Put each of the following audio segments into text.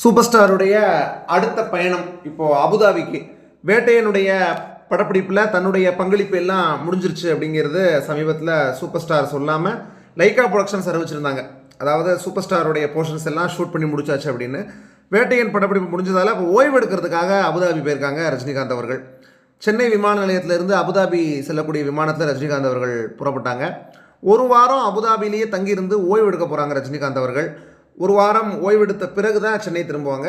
Super ஸ்டாருடைய அடுத்த பயணம் இப்போது அபுதாபிக்கு. வேட்டையனுடைய படப்பிடிப்பில் தன்னுடைய பங்களிப்பு எல்லாம் முடிஞ்சிருச்சு அப்படிங்கிறது சமீபத்தில் சூப்பர் ஸ்டார் சொல்லாமல் லைக்கா ப்ரொடக்ஷன்ஸ் அறிவிச்சிருந்தாங்க. அதாவது சூப்பர் ஸ்டாருடைய போர்ஷன்ஸ் எல்லாம் ஷூட் பண்ணி முடிச்சாச்சு அப்படின்னு. வேட்டையன் படப்பிடிப்பு முடிஞ்சதால் இப்போ ஓய்வு எடுக்கிறதுக்காக அபுதாபி போயிருக்காங்க ரஜினிகாந்த் அவர்கள். சென்னை விமான நிலையத்திலிருந்து அபுதாபி செல்லக்கூடிய விமானத்தில் ரஜினிகாந்த் அவர்கள் புறப்பட்டாங்க. ஒரு வாரம் அபுதாபிலேயே தங்கியிருந்து ஓய்வு எடுக்க போகிறாங்க ரஜினிகாந்த் அவர்கள். ஒரு வாரம் ஓய்வெடுத்த பிறகு தான் சென்னை திரும்புவாங்க.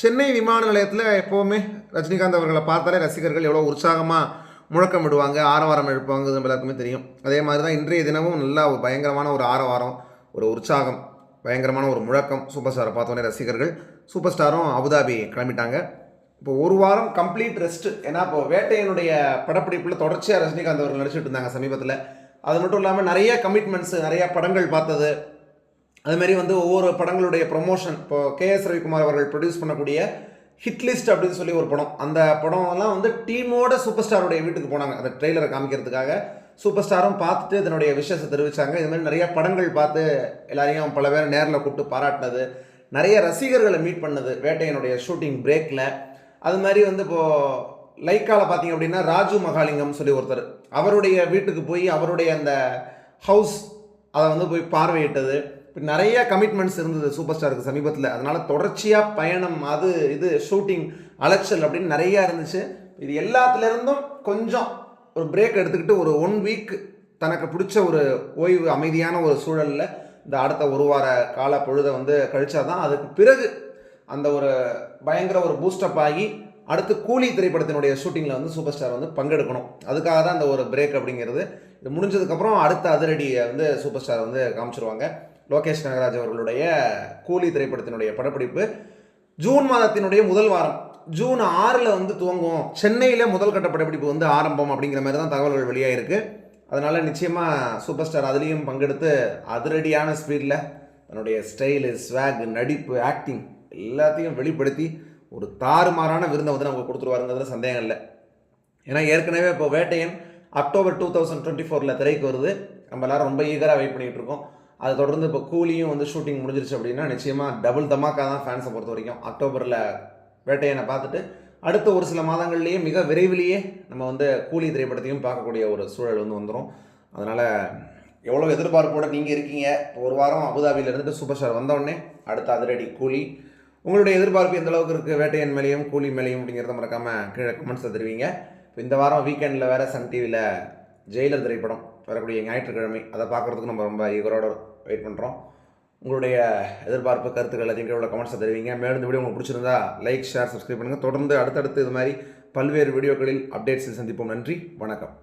சென்னை விமான நிலையத்தில் எப்போவுமே ரஜினிகாந்த் அவர்களை பார்த்தாலே ரசிகர்கள் எவ்வளோ உற்சாகமாக முழக்கம் விடுவாங்க ஆரவாரம் எழுப்புவாங்க எல்லாருக்குமே தெரியும். அதே மாதிரி தான் இன்றைய தினமும் நல்லா ஒரு பயங்கரமான ஒரு ஆரவாரம் ஒரு உற்சாகம் பயங்கரமான ஒரு முழக்கம் சூப்பர் ஸ்டாரை பார்த்தோன்னே ரசிகர்கள் சூப்பர் ஸ்டாரும் அபுதாபி கிளம்பிட்டாங்க. இப்போ ஒரு வாரம் கம்ப்ளீட் ரெஸ்ட் ஏன்னா இப்போ வேட்டையனுடைய படப்பிடிப்பில் தொடர்ச்சியாக ரஜினிகாந்த் அவர்கள் நடிச்சிட்டு இருந்தாங்க சமீபத்தில். அது மட்டும் இல்லாமல் நிறைய கமிட்மெண்ட்ஸு நிறைய படங்கள் பார்த்தது. அதுமாரி வந்து ஒவ்வொரு படங்களுடைய ப்ரொமோஷன் இப்போ கேஎஸ் ரவிக்குமார் அவர்கள் ப்ரொடியூஸ் பண்ணக்கூடிய ஹிட் லிஸ்ட் அப்படின்னு சொல்லி ஒரு படம். அந்த படம்லாம் வந்து டீமோட சூப்பர் ஸ்டாருடைய வீட்டுக்கு போனாங்க. அந்த ட்ரெய்லரை காமிக்கிறதுக்காக சூப்பர் ஸ்டாரும் பார்த்துட்டு இதனுடைய விஷயத்தை தெரிவித்தாங்க இது மாதிரி நிறைய படங்கள் பார்த்து எல்லாரையும் பல பேர் நேரில் கூப்பிட்டு பாராட்டினது. நிறைய ரசிகர்களை மீட் பண்ணது வேட்டையனுடைய ஷூட்டிங் பிரேக்கில் அது மாதிரி வந்து இப்போது லைக்காவில் பார்த்தீங்க அப்படின்னா ராஜு மகாலிங்கம் சொல்லி ஒருத்தர். அவருடைய வீட்டுக்கு போய் அவருடைய அந்த ஹவுஸ் அதை வந்து போய் பார்வையிட்டது. நிறைய கமிட்மெண்ட்ஸ் இருந்தது சூப்பர் ஸ்டாருக்கு சமீபத்தில். அதனால் தொடர்ச்சியாக பயணம் அது இது ஷூட்டிங் அலைச்சல் அப்படின்னு நிறையா இருந்துச்சு. இது எல்லாத்துலேருந்தும் கொஞ்சம் ஒரு பிரேக் எடுத்துக்கிட்டு ஒரு ஒன் வீக் தனக்கு பிடிச்ச ஒரு ஓய்வு அமைதியான ஒரு சூழலில் இந்த அடுத்த ஒரு வார கால பொழுதை வந்து கழிச்சாதான் அதுக்கு பிறகு அந்த ஒரு பயங்கர ஒரு பூஸ்டப் ஆகி அடுத்து கூலி திரைப்படத்தினுடைய ஷூட்டிங்கில் வந்து சூப்பர் ஸ்டார் வந்து பங்கெடுக்கணும். அதுக்காக தான் அந்த ஒரு பிரேக் அப்படிங்கிறது. இது முடிஞ்சதுக்கப்புறம் அடுத்த அதிரடியை வந்து சூப்பர் ஸ்டார் வந்து காமிச்சிருவாங்க. லோகேஷ் நாகராஜ் அவர்களுடைய கூலி திரைப்படத்தினுடைய படப்பிடிப்பு ஜூன் மாதத்தினுடைய முதல் வாரம். ஜூன் ஆறில் வந்து துவங்கும் சென்னையில் முதல் கட்ட படப்பிடிப்பு வந்து ஆரம்பம் அப்படிங்கிற மாதிரி தான் தகவல்கள் வெளியாகிருக்கு அதனால் நிச்சயமாக சூப்பர் ஸ்டார் அதுலேயும் பங்கெடுத்து அதிரடியான ஸ்பீடில் தன்னுடைய ஸ்டைலு ஸ்வாக் நடிப்பு ஆக்டிங் எல்லாத்தையும் வெளிப்படுத்தி ஒரு தாறுமாறான விருந்தை வந்து நமக்கு கொடுத்துருவாருங்கிறதுல சந்தேகம் இல்லை. ஏன்னா ஏற்கனவே இப்போ Vettaiyan October two thousand twenty ஃபோரில் திரைக்கு வருது. நம்ம எல்லோரும் ரொம்ப ஈகராக வெயிட் பண்ணிகிட்டு இருக்கோம். அதை தொடர்ந்து இப்போ கூலியும் வந்து ஷூட்டிங் முடிஞ்சிருச்சு அப்படின்னா நிச்சயமாக டபுள் தமாக்கா தான் ஃபேன்ஸை பொறுத்த வரைக்கும். அக்டோபரில் வேட்டையனை பார்த்துட்டு அடுத்த ஒரு சில மாதங்கள்லேயே மிக விரைவிலேயே நம்ம வந்து கூலி திரைப்படத்தையும் பார்க்கக்கூடிய ஒரு சூழல் வந்து வந்துடும் அதனால் எவ்வளோ எதிர்பார்ப்போடு நீங்கள் இருக்கீங்க? ஒரு வாரம் அபுதாபியில் இருந்துட்டு சூப்பர் ஸ்டார் வந்தோடனே அடுத்த அதிரடி கூலி. உங்களுடைய எதிர்பார்ப்பு எந்த அளவுக்கு இருக்குது வேட்டையன் மேலேயும் கூலி மேலேயும் அப்படிங்கிறத மறக்காமல் கீழே கமெண்ட்ஸை தருவீங்க. இப்போ இந்த வாரம் வீக்கெண்டில் வேறு சன் டிவியில் ஜெயிலர் திரைப்படம். வரக்கூடிய ஞாயிற்றுக்கிழமை அதை பார்க்குறதுக்கு நம்ம ரொம்ப ஈகரோட வெயிட் பண்ணுறோம் உங்களுடைய எதிர்பார்ப்பு கருத்துக்கள் எல்லாத்தையும் கீழே கமெண்ட்ஸை தெரிவிங்க. மேலும் இந்த வீடியோ உங்களுக்கு பிடிச்சிருந்தா லைக் ஷேர் சப்ஸ்கிரைப் பண்ணுங்கள் தொடர்ந்து அடுத்தடுத்து இது மாதிரி பல்வேறு வீடியோக்களில் அப்டேட்ஸில் சந்திப்போம். நன்றி வணக்கம்.